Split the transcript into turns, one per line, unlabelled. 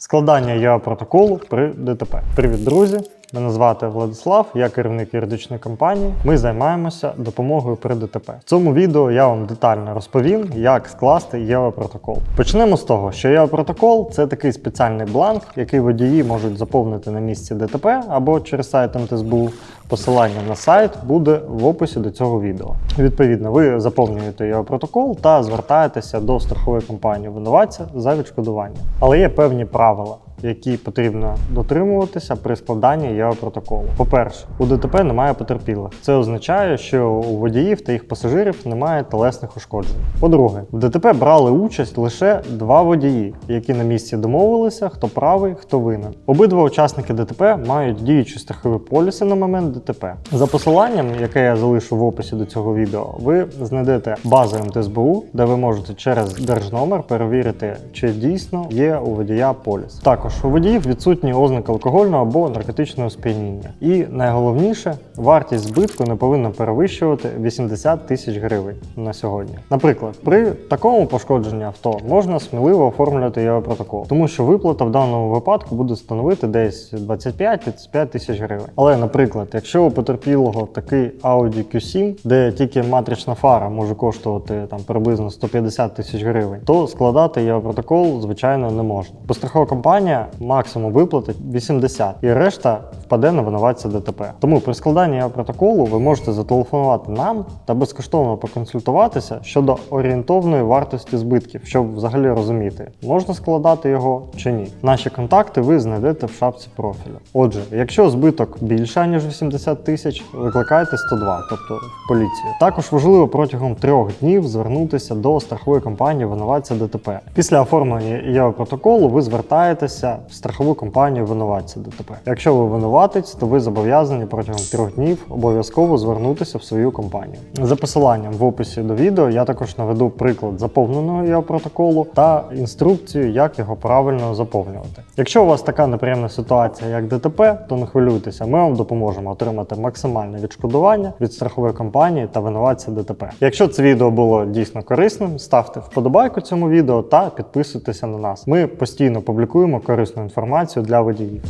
Складання я протоколу при ДТП. Привіт, друзі! Мене звати Владислав, я керівник юридичної компанії. Ми займаємося допомогою при ДТП. В цьому відео я вам детально розповім, як скласти ЄА протокол. Почнемо з того, що ЄА протокол це такий спеціальний бланк, який водії можуть заповнити на місці ДТП або через сайт МТСБУ. Посилання на сайт буде в описі до цього відео. Відповідно, ви заповнюєте його протокол та звертаєтеся до страхової компанії винуватця за відшкодування. Але є певні правила, які потрібно дотримуватися при складанні його протоколу. По-перше, у ДТП немає потерпілих. Це означає, що у водіїв та їх пасажирів немає телесних ушкоджень. По-друге, в ДТП брали участь лише два водії, які на місці домовилися, хто правий, хто винен. Обидва учасники ДТП мають діючі страхові поліси на момент ДТП. За посиланням, яке я залишу в описі до цього відео, ви знайдете базу МТСБУ, де ви можете через держномер перевірити, чи дійсно є у водія поліс. Також у водіїв відсутні ознаки алкогольного або наркотичного сп'яніння. І найголовніше, вартість збитку не повинна перевищувати 80 тисяч гривень на сьогодні. Наприклад, при такому пошкодженні авто можна сміливо оформлювати його протокол, тому що виплата в даному випадку буде становити десь 25-35 тисяч гривень. Але, наприклад, якщо у потерпілого такий Audi Q7, де тільки матрична фара може коштувати там приблизно 150 тисяч гривень, то складати його протокол, звичайно, не можна. Бо страхова компанія максимум виплатить 80, і решта впаде на винуватця ДТП. Тому при складанні протоколу ви можете зателефонувати нам та безкоштовно поконсультуватися щодо орієнтовної вартості збитків, щоб взагалі розуміти, можна складати його чи ні. Наші контакти ви знайдете в шапці профілю. Отже, якщо збиток більше ніж 80 тисяч, викликайте 102, тобто в поліцію. Також важливо протягом трьох днів звернутися до страхової компанії винуватця ДТП. Після оформлення його протоколу ви звертаєтеся в страхову компанію винуватця ДТП. Якщо ви винуватець, то ви зобов'язані протягом трьох днів обов'язково звернутися в свою компанію. За посиланням в описі до відео я також наведу приклад заповненого його протоколу та інструкцію, як його правильно заповнювати. Якщо у вас така неприємна ситуація, як ДТП, то не хвилюйтеся, ми вам допоможемо отримати максимальне відшкодування від страхової компанії та винуватця ДТП. Якщо це відео було дійсно корисним, ставте вподобайку цьому відео та підписуйтеся на нас. Ми постійно публікуємо корисну інформацію для водіїв.